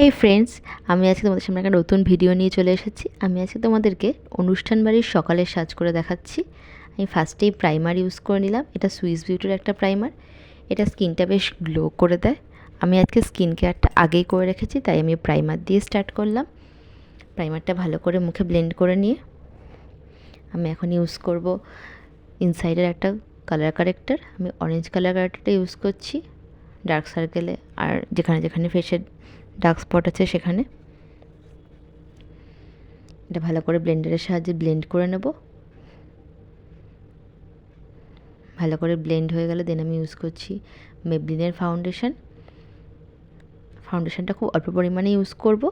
হে friends আমি আজকে তোমাদের সামনে একটা নতুন ভিডিও নিয়ে চলে এসেছি। আমি আজকে তোমাদেরকে অনুষ্ঠান বাড়ির সকালের সাজ করে দেখাচ্ছি। আমি ফার্স্টেই প্রাইমার ইউজ করে নিলাম। এটা সুইস বিউটির একটা প্রাইমার এটা স্কিনটা বেশ গ্লো করে দেয়। আমি আজকে স্কিন কেয়ারটা আগেই করে রেখেছি, তাই আমি প্রাইমার দিয়ে স্টার্ট করলাম। প্রাইমারটা ভালো করে মুখে ব্লেন্ড করে নিয়ে আমি এখন ইউজ করব ইনসাইডের একটা কালার কারেক্টার আমি অরেঞ্জ কালার কারেক্টারটা ইউজ করছি। ডার্ক সার্কেলে আর যেখানে যেখানে ফেসের ডার্ক স্পট আছে সেখানে। এটা ভালো করে ব্লেন্ডারের সাহায্যে ব্লেন্ড করে নেব। ভালো করে ব্লেন্ড হয়ে গেলে দেন আমি ইউজ করছি মেবলিনের ফাউন্ডেশন ফাউন্ডেশনটা খুব অল্প পরিমাণে ইউজ করব।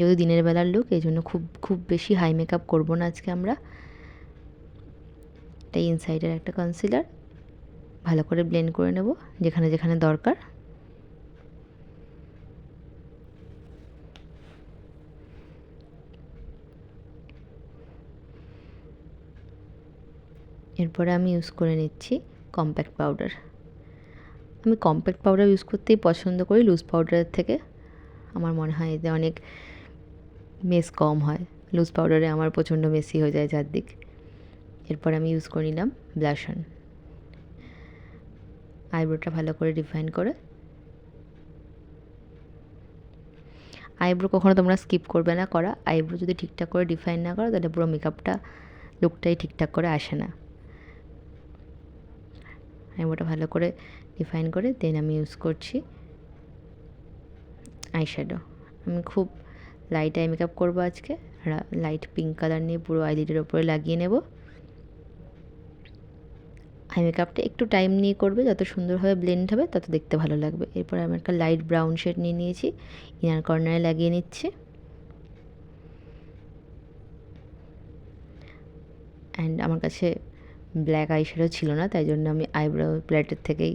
যদি দিনের বেলার লুক এই জন্য খুব খুব বেশি হাই মেকআপ করব না আজকে আমরা। এটা ইনসাইডের একটা কনসিলার ভালো করে ব্লেন্ড করে নেব যেখানে যেখানে দরকার। এরপরে আমি ইউজ করে নিচ্ছি কম্প্যাক্ট পাউডার আমি কম্প্যাক্ট পাউডার ইউজ করতেই পছন্দ করি লুজ পাউডারের থেকে। আমার মনে হয় এতে অনেক মেস কম হয়। লুজ পাউডারে আমার প্রচণ্ড মেসি হয়ে যায় চারদিক। এরপর আমি ইউজ করে নিলাম ব্লাশন আইব্রোটা ভালো করে ডিফাইন করে। আইব্রো কখনো তোমরা স্কিপ করবে না করা। আইব্রো যদি ঠিকঠাক করে ডিফাইন না করো, তাহলে পুরো মেকআপটা লুকটাই ঠিকঠাক করে আসে না। আইব্রোটা ভালো করে ডিফাইন করে দেন আমি ইউজ করছি আইশ্যাডো আমি খুব লাইট আই মেকআপ করব আজকে লাইট পিঙ্ক কালার নিয়ে পুরো আইলিডের ওপরে লাগিয়ে নেব। আই মেকআপটা একটু টাইম নিয়ে করবে, যত সুন্দরভাবে ব্লেন্ড হবে তত দেখতে ভালো লাগবে। এরপর আমি একটা লাইট ব্রাউন শেড নিয়ে নিয়েছি ইনার কর্নারে লাগিয়ে নিচ্ছি। অ্যান্ড আমার কাছে ব্ল্যাক আইশ্যাডো ছিল না, তাই জন্য আমি আইব্রো প্ল্যাটের থেকেই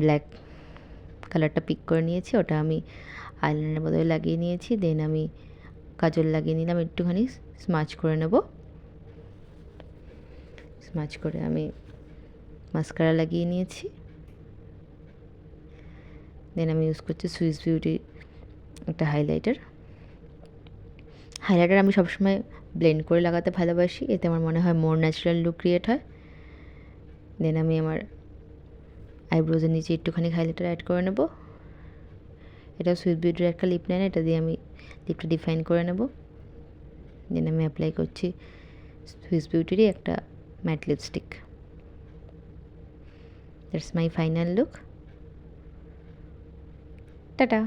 ব্ল্যাক কালারটা পিক করে নিয়েছি। ওটা আমি আইলাইনারের বদলে লাগিয়ে নিয়েছি। দেন আমি কাজল লাগিয়ে নিলাম একটুখানি স্মাচ করে নেব। স্মাচ করে আমি মাস্কারা লাগিয়ে নিয়েছি। দেন আমি ইউজ করছি সুইস বিউটি একটা হাইলাইটার হাইলাইটার আমি সবসময় ব্লেন্ড করে লাগাতে ভালোবাসি। এতে আমার মনে হয় মোর ন্যাচারাল লুক ক্রিয়েট হয়। দেন আমি আমার আইব্রোজের নিচে একটুখানি হাইলাইটার অ্যাড করে নেব। এটা সুইস বিউটির একটা লিপ লাইন এটা দিয়ে আমি লিপটা ডিফাইন করে নেব। দেন আমি অ্যাপ্লাই করছি সুইস বিউটিরই একটা matte lipstick that's my final look tata